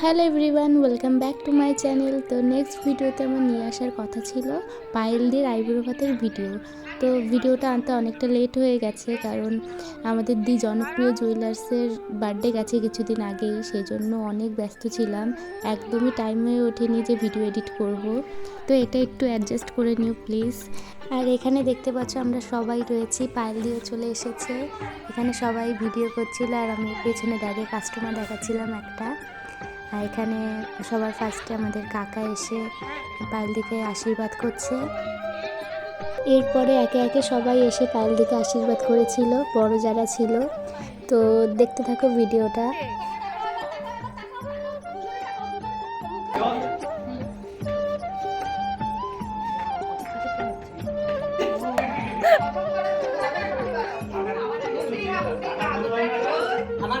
Hello everyone welcome back to my channel তো next ভিডিওতে আমার নিয়ে আসার কথা ছিল পায়েলদের আইব্রো ভাতের ভিডিও তো ভিডিওটা আনতে অনেকটা লেট হয়ে গেছে কারণ আমাদের দি জনপ্রিয় জুয়েলার্সের বার্থডে গেছে কিছুদিন আগেই সেই জন্য অনেক ব্যস্ত ছিলাম। একদমই টাইম হয়ে ওঠেনি যে ভিডিও এডিট করব। তো এটা একটু অ্যাডজাস্ট করে নিও প্লিজ আর এখানে দেখতে পাচ্ছ আমরা সবাই রয়েছি পায়েল দিয়ে চলে এসেছে। এখানে সবাই ভিডিও করছিল আর আমি পেছনে দাঁড়িয়ে কাস্টমার দেখাচ্ছিলাম একটা। আর এখানে সবার ফার্স্টে আমাদের কাকা এসে পায়েল দিকে আশীর্বাদ করছে। এরপরে একে একে সবাই এসে পায়েল দিকে আশীর্বাদ করেছিল, বড় যারা ছিল। তো দেখতে থাকো ভিডিওটা। আমার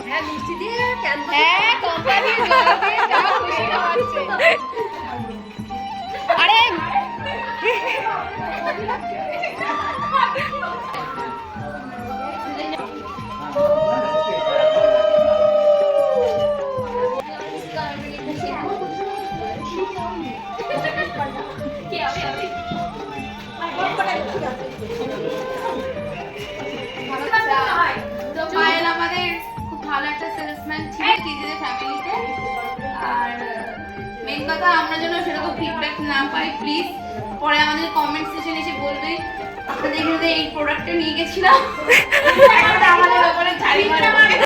হ্যাঁ মিষ্টি দিয়ে হ্যাঁ কম্পা দিয়ে। কথা আমরা যেন সেরকম ফিডব্যাক না পাই প্লিজ পরে আমাদের কমেন্ট সেকশন এসে বলবে আপনাদের এখানে এই প্রোডাক্টটা নিয়ে গেছিলাম। আমাদের ব্যাপারে ঝাড়ি মারে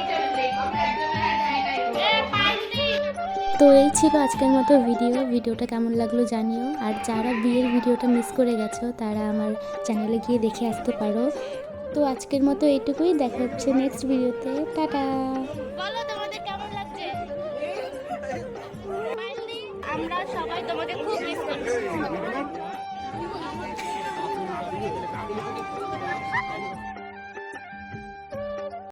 তো এই ছিল আজকের মতো ভিডিও ভিডিওটা কেমন লাগল জানিও। আর যারা বিয়ের ভিডিওটা মিস করে গেছো, তারা আমার চ্যানেলে গিয়ে দেখে আসতে পারো। তো আজকের মতো এটুকুই দেখা হচ্ছে নেক্সট ভিডিওতে টাটা! আমরা সবাই খুব মিস করছি।